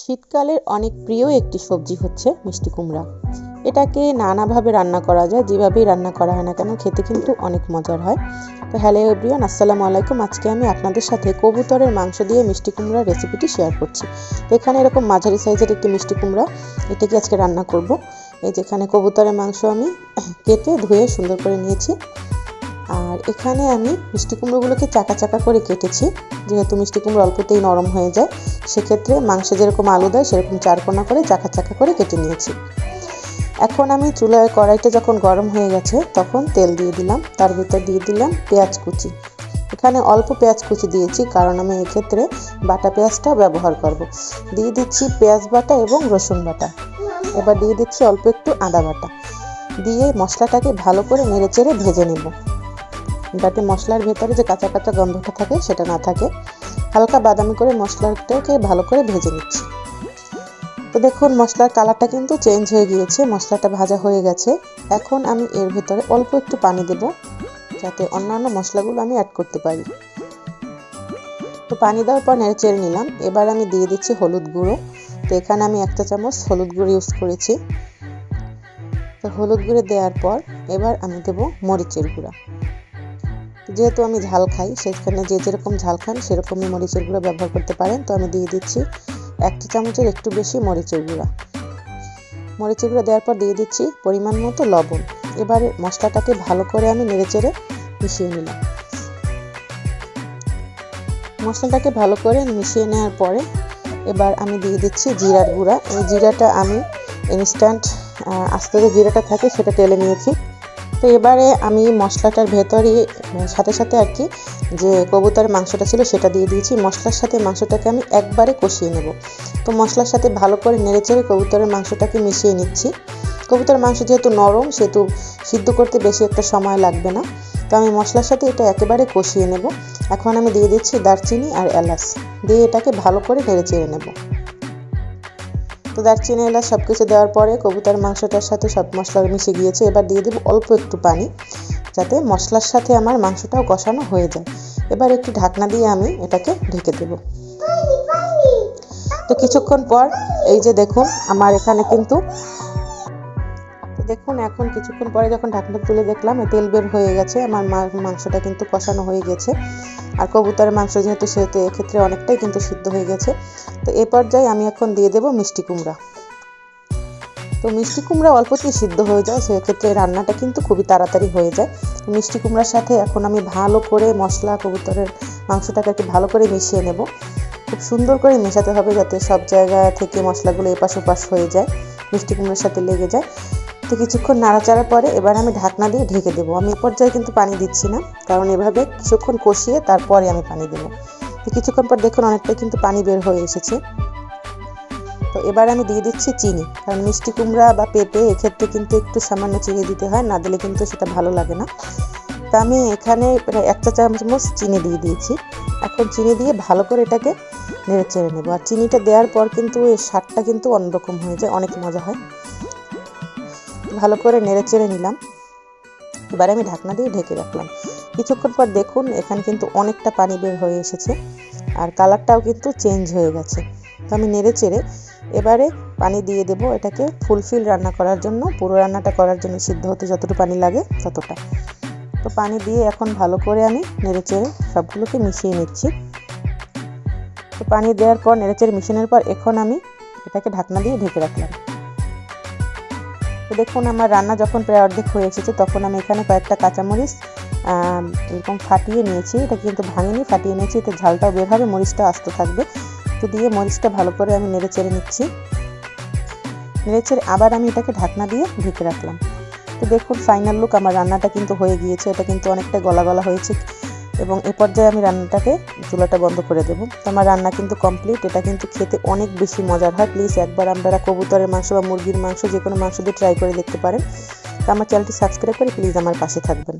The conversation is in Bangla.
শীতকালের অনেক প্রিয় একটি সবজি হচ্ছে মিষ্টি কুমড়া। এটাকে নানাভাবে রান্না করা যায়, যেভাবেই রান্না করা হয় না কেন, খেতে কিন্তু অনেক মজার হয়। তো হ্যালো এভরিওয়ান, আসসালামু আলাইকুম। আজকে আমি আপনাদের সাথে কবুতরের মাংস দিয়ে মিষ্টি কুমড়ার রেসিপিটি শেয়ার করছি। তো এখানে এরকম মাঝারি সাইজের একটি মিষ্টি কুমড়া, এটাকে আজকে রান্না করব। এই যেখানে কবুতরের মাংস আমি কেটে ধুয়ে সুন্দর করে নিয়েছি। আর এখানে আমি মিষ্টি কুমড়োগুলোকে চাকা চাকা করে কেটেছি। যেহেতু মিষ্টি কুমড়ো অল্পতেই নরম হয়ে যায়, সেক্ষেত্রে মাংস যেরকম আলু দেয়, সেরকম চারকোনা করে চাকা চাকা করে কেটে নিয়েছি। এখন আমি চুলায় কড়াইটা যখন গরম হয়ে গেছে, তখন তেল দিয়ে দিলাম। তার ভিতর দিয়ে দিলাম পেঁয়াজ কুচি। এখানে অল্প পেঁয়াজ কুচি দিয়েছি, কারণ আমি এক্ষেত্রে বাটা পেঁয়াজটা ব্যবহার করব। দিয়ে দিচ্ছি পেঁয়াজ বাটা এবং রসুন বাটা। এবার দিয়ে দিচ্ছি অল্প একটু আদা বাটা। দিয়ে মশলাটাকে ভালো করে নেড়ে চেড়ে ভেজে নেব। যাতে মশলার ভেতরে যে কাঁচা কাঁচা গন্ধটা থাকে, সেটা না থাকে, হালকা বাদামি করে মশলাটাকে ভালো করে ভেজে নিচ্ছি। তো দেখুন, মশলার কালারটা কিন্তু চেঞ্জ হয়ে গিয়েছে, মশলাটা ভাজা হয়ে গেছে। এখন আমি এর ভেতরে অল্প একটু পানি দেব, যাতে অন্যান্য মশলাগুলো আমি অ্যাড করতে পারি। তো পানি দেওয়ার পর নেড়ে চেড়ে নিলাম। এবার আমি দিয়ে দিচ্ছি হলুদ গুঁড়ো। তো এখানে আমি একটা চামচ হলুদ গুঁড়ো ইউজ করেছি। তো হলুদ গুঁড়ো দেওয়ার পর এবার আমি দেব মরিচের গুঁড়া। যেহেতু আমি ঝাল খাই সেখানে যে যেরকম ঝাল খান, সেরকমই মরিচের গুঁড়ো ব্যবহার করতে পারেন। তো আমি দিয়ে দিচ্ছি একটা চামচের একটু বেশি মরিচের গুঁড়া। মরিচের গুঁড়ো দেওয়ার পর দিয়ে দিচ্ছি পরিমাণ মতো লবণ। এবারে মশলাটাকে ভালো করে আমি নেড়েচেড়ে মিশিয়ে নিলাম। মশলাটাকে ভালো করে মিশিয়ে নেওয়ার পরে এবার আমি দিয়ে দিচ্ছি জিরার গুঁড়া। এই জিরাটা আমি ইনস্ট্যান্ট আস্তে যে জিরাটা থাকে সেটা তেলে নিয়েছি। তো এবারে আমি মশলাটার ভেতরে সাথে সাথে আর কি, যে কবুতরের মাংসটা ছিল সেটা দিয়ে দিয়েছি। মশলার সাথে মাংসটাকে আমি একবারে কষিয়ে নেব। তো মশলার সাথে ভালো করে নেড়েচেড়ে কবুতরের মাংসটাকে মিশিয়ে নিচ্ছি। কবুতরের মাংস যেহেতু নরম, সেহেতু সিদ্ধ করতে বেশি একটা সময় লাগবে না। তো আমি মশলার সাথে এটা একেবারে কষিয়ে নেব। এখন আমি দিয়ে দিচ্ছি দারচিনি আর এলাচ। দিয়ে এটাকে ভালো করে নেড়ে চেড়ে নেব। তো দারচিনি এলাচ সব কিছু দেওয়ার পরে কবুতার মাংসটার সাথে সব মশলা মিশে গিয়েছে। এবার দিয়ে দেবো অল্প একটু পানি, যাতে মশলার সাথে আমার মাংসটাও কষানো হয়ে যায়। এবার একটু ঢাকনা দিয়ে আমি এটাকে ঢেকে দেবো। তো কিছুক্ষণ পর এই যে দেখুন, আমার এখানে কিন্তু দেখুন, এখন কিছুক্ষণ পরে যখন ঢাকনা তুলে দেখলাম তেল বের হয়ে গেছে। আমার মাংসটা কিন্তু কষানো হয়ে গেছে। আর কবুতরের মাংস যেহেতু, সেহেতু এক্ষেত্রে অনেকটাই কিন্তু সিদ্ধ হয়ে গেছে। তো এ পর্যায়ে আমি এখন দিয়ে দেবো মিষ্টি কুমড়া। তো মিষ্টি কুমড়া অল্পতেই সিদ্ধ হয়ে যায়, সেক্ষেত্রে রান্নাটা কিন্তু খুবই তাড়াতাড়ি হয়ে যায়। মিষ্টি কুমড়ার সাথে এখন আমি ভালো করে মশলা, কবুতরের মাংসটাকে ভালো করে মিশিয়ে নেব। খুব সুন্দর করে মেশাতে হবে যাতে সব জায়গা থেকে মশলাগুলো এপাশ ওপাশ হয়ে যায়, মিষ্টি কুমড়োর সাথে লেগে যায়। তো কিছুক্ষণ নাড়াচাড়ার পরে এবার আমি ঢাকনা দিয়ে ঢেকে দেবো। আমি এ পর্যায়ে কিন্তু পানি দিচ্ছি না, কারণ এভাবে কিছুক্ষণ কষিয়ে তারপরে আমি পানি দেবো। তো কিছুক্ষণ পর দেখুন অনেকটা কিন্তু পানি বের হয়ে এসেছে। তো এবার আমি দিয়ে দিচ্ছি চিনি, কারণ মিষ্টি কুমড়া বা পেঁপে এক্ষেত্রে কিন্তু একটু সামান্য চিনি দিতে হয়, না দিলে কিন্তু সেটা ভালো লাগে না। তা আমি এখানে প্রায় একটা চামচ চিনি দিয়ে দিয়েছি। এখন চিনি দিয়ে ভালো করে এটাকে নেড়ে চেড়ে নেব। আর চিনিটা দেওয়ার পর কিন্তু এর স্বাদটা কিন্তু অন্যরকম হয়ে যায়, অনেক মজা হয়। ভালো করে নেড়ে চেড়ে নিলাম। এবার আমি ঢাকনা দিয়ে ঢেকে রাখলাম। কিছুক্ষণ পর দেখুন, এখানে কিন্তু অনেকটা পানি বের হয়ে এসেছে আর কালারটাও কিন্তু চেঞ্জ হয়ে গেছে। তো আমি নেড়ে চেড়ে এবারে পানি দিয়ে দেব এটাকে ফুলফিল রান্না করার জন্য। পুরো রান্নাটা করার জন্য সিদ্ধ হতে যতটুকু পানি লাগে ততটা। তো পানি দিয়ে এখন ভালো করে আমি নেড়ে চেড়ে সবগুলোকে মিশিয়ে নিচ্ছি। তো পানি দেওয়ার পর, নেড়ে চেড়ে মিশানোর পর এখন আমি এটাকে ঢাকনা দিয়ে ঢেকে রাখলাম। তো দেখুন, আমার রান্না যখন প্রায় অর্ধেক হয়ে এসেছে, তখন আমি এখানে কয়েকটা কাঁচামরিচ এরকম ফাটিয়ে নিয়েছি। এটা কিন্তু ভাঙিনি, ফাটিয়ে নিয়েছি। এতে ঝালটাও বের হবে মরিচটা আস্ত থাকবে। তো দিয়ে মরিচটা ভালো করে আমি নেড়ে চেড়ে নিচ্ছি। নেড়ে চেড়ে আবার আমি এটাকে ঢাকনা দিয়ে ঢেকে রাখলাম। তো দেখুন ফাইনাল লুক আমার রান্নাটা কিন্তু হয়ে গিয়েছে। এটা কিন্তু অনেকটা গলা গলা হয়েছে। এবং এ পর্যায়ে আমি রান্নাটাকে চুলাটা বন্ধ করে দেবো। তো আমার রান্না কিন্তু কমপ্লিট এটা কিন্তু খেতে অনেক বেশি মজার হয়। প্লিজ একবার আপনারা কবুতরের মাংস বা মুরগির মাংস যে কোনো মাংস দিয়ে ট্রাই করে দেখতে পারেন। তো আমার চ্যানেলটি সাবস্ক্রাইব করে প্লিজ আমার পাশে থাকবেন।